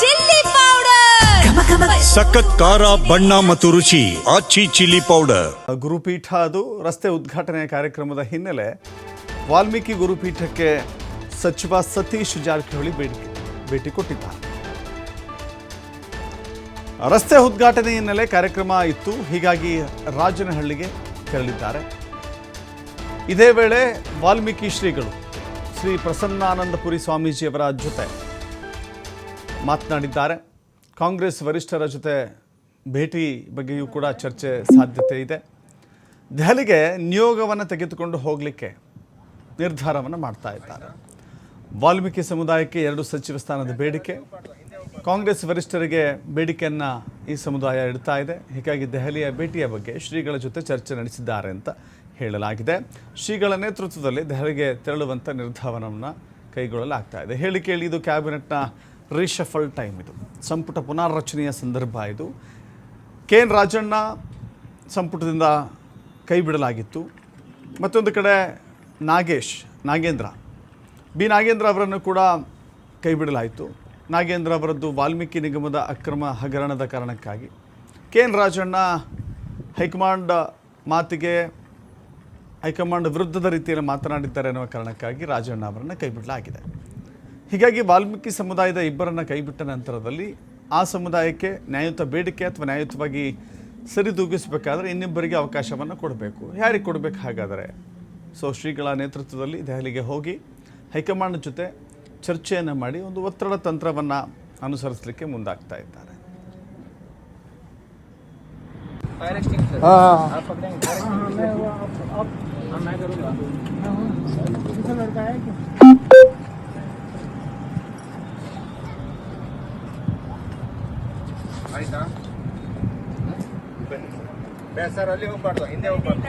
Chilli powder. ಸಖತ್ ಖಾರ ಬಣ್ಣ ಮತ್ತು ರುಚಿ ಆಚಿ ಚಿಲ್ಲಿ ಪೌಡರ್. ಗುರುಪೀಠ ಅದು ರಸ್ತೆ ಉದ್ಘಾಟನೆ ಕಾರ್ಯಕ್ರಮದ ಹಿನ್ನೆಲೆ ವಾಲ್ಮೀಕಿ ಗುರುಪೀಠಕ್ಕೆ ಸಚಿವ ಸತೀಶ್ ಜಾರಕಿಹೊಳಿ ಭೇಟಿ ಭೇಟಿ ಕೊಟ್ಟಿದ್ದಾರೆ. ರಸ್ತೆ ಉದ್ಘಾಟನೆ ಹಿನ್ನೆಲೆ ಕಾರ್ಯಕ್ರಮ ಇತ್ತು. ಹೀಗಾಗಿ ರಾಜನಹಳ್ಳಿಗೆ ತೆರಳಿದ್ದಾರೆ. ಇದೇ ವೇಳೆ ವಾಲ್ಮೀಕಿ ಶ್ರೀಗಳು ಶ್ರೀ ಪ್ರಸನ್ನಾನಂದಪುರಿ ಸ್ವಾಮೀಜಿಯವರ ಜೊತೆ ಮಾತನಾಡಿದ್ದಾರೆ. ಕಾಂಗ್ರೆಸ್ ವರಿಷ್ಠರ ಜೊತೆ ಭೇಟಿ ಬಗ್ಗೆಯೂ ಕೂಡ ಚರ್ಚೆ ಸಾಧ್ಯತೆ ಇದೆ. ದೆಹಲಿಗೆ ನಿಯೋಗವನ್ನು ತೆಗೆದುಕೊಂಡು ಹೋಗಲಿಕ್ಕೆ ನಿರ್ಧಾರವನ್ನು ಮಾಡ್ತಾ ಇದ್ದಾರೆ. ವಾಲ್ಮೀಕಿ ಸಮುದಾಯಕ್ಕೆ ಎರಡು ಸಚಿವ ಸ್ಥಾನದ ಬೇಡಿಕೆ. ಕಾಂಗ್ರೆಸ್ ವರಿಷ್ಠರಿಗೆ ಬೇಡಿಕೆಯನ್ನು ಈ ಸಮುದಾಯ ಇಡ್ತಾ ಇದೆ. ಹೀಗಾಗಿ ದೆಹಲಿಯ ಭೇಟಿಯ ಬಗ್ಗೆ ಶ್ರೀಗಳ ಜೊತೆ ಚರ್ಚೆ ನಡೆಸಿದ್ದಾರೆ ಅಂತ ಹೇಳಲಾಗಿದೆ. ಶ್ರೀಗಳ ನೇತೃತ್ವದಲ್ಲಿ ದೆಹಲಿಗೆ ತೆರಳುವಂಥ ನಿರ್ಧಾರವನ್ನು ಕೈಗೊಳ್ಳಲಾಗ್ತಾ ಇದೆ. ಹೇಳಿಕೆಯಲ್ಲಿ ಇದು ಕ್ಯಾಬಿನೆಟ್ನ ರೀಶಫಲ್ ಟೈಮ್ ಇದು. ಸಂಪುಟ ಪುನಾರಚನೆಯ ಸಂದರ್ಭ ಇದು. ಕೆ ಎನ್ ರಾಜಣ್ಣ ಸಂಪುಟದಿಂದ ಕೈ ಬಿಡಲಾಗಿತ್ತು ಮತ್ತೊಂದು ಕಡೆ ನಾಗೇಶ್, ನಾಗೇಂದ್ರ. ಬಿ ನಾಗೇಂದ್ರ ಅವರನ್ನು ಕೂಡ ಕೈ ಬಿಡಲಾಯಿತು ನಾಗೇಂದ್ರ ಅವರದ್ದು ವಾಲ್ಮೀಕಿ ನಿಗಮದ ಅಕ್ರಮ ಹಗರಣದ ಕಾರಣಕ್ಕಾಗಿ. ಕೆ ಎನ್ ರಾಜಣ್ಣ ಹೈಕಮಾಂಡ್ ಮಾತಿಗೆ, ಹೈಕಮಾಂಡ್ ವಿರುದ್ಧದ ರೀತಿಯಲ್ಲಿ ಮಾತನಾಡಿದ್ದಾರೆ ಅನ್ನುವ ಕಾರಣಕ್ಕಾಗಿ ರಾಜಣ್ಣ ಅವರನ್ನು ಕೈಬಿಡಲಾಗಿದೆ. ಹೀಗಾಗಿ ವಾಲ್ಮೀಕಿ ಸಮುದಾಯದ ಇಬ್ಬರನ್ನು ಕೈಬಿಟ್ಟ ನಂತರದಲ್ಲಿ ಆ ಸಮುದಾಯಕ್ಕೆ ನ್ಯಾಯಯುತ ಬೇಡಿಕೆ ಅಥವಾ ನ್ಯಾಯಯುತವಾಗಿ ಸರಿದೂಗಿಸಬೇಕಾದ್ರೆ ಇನ್ನಿಬ್ಬರಿಗೆ ಅವಕಾಶವನ್ನು ಕೊಡಬೇಕು ಯಾರಿಗೆ ಕೊಡಬೇಕು ಹಾಗಾದರೆ ಸೊ ಶ್ರೀಗಳ ನೇತೃತ್ವದಲ್ಲಿ ದೆಹಲಿಗೆ ಹೋಗಿ ಹೈಕಮಾಂಡ್ ಜೊತೆ ಚರ್ಚೆಯನ್ನು ಮಾಡಿ ಒಂದು ಒತ್ತಡ ತಂತ್ರವನ್ನು ಅನುಸರಿಸಲಿಕ್ಕೆ ಮುಂದಾಗ್ತಾ ಇದ್ದಾರೆ ಆಯ್ತಾ? ಸರ್ ಅಲ್ಲಿ ಹೋಗ್ಬಾರ್ದು ಹಿಂದೆ ಹೋಗ್ಬಾರ್ದು.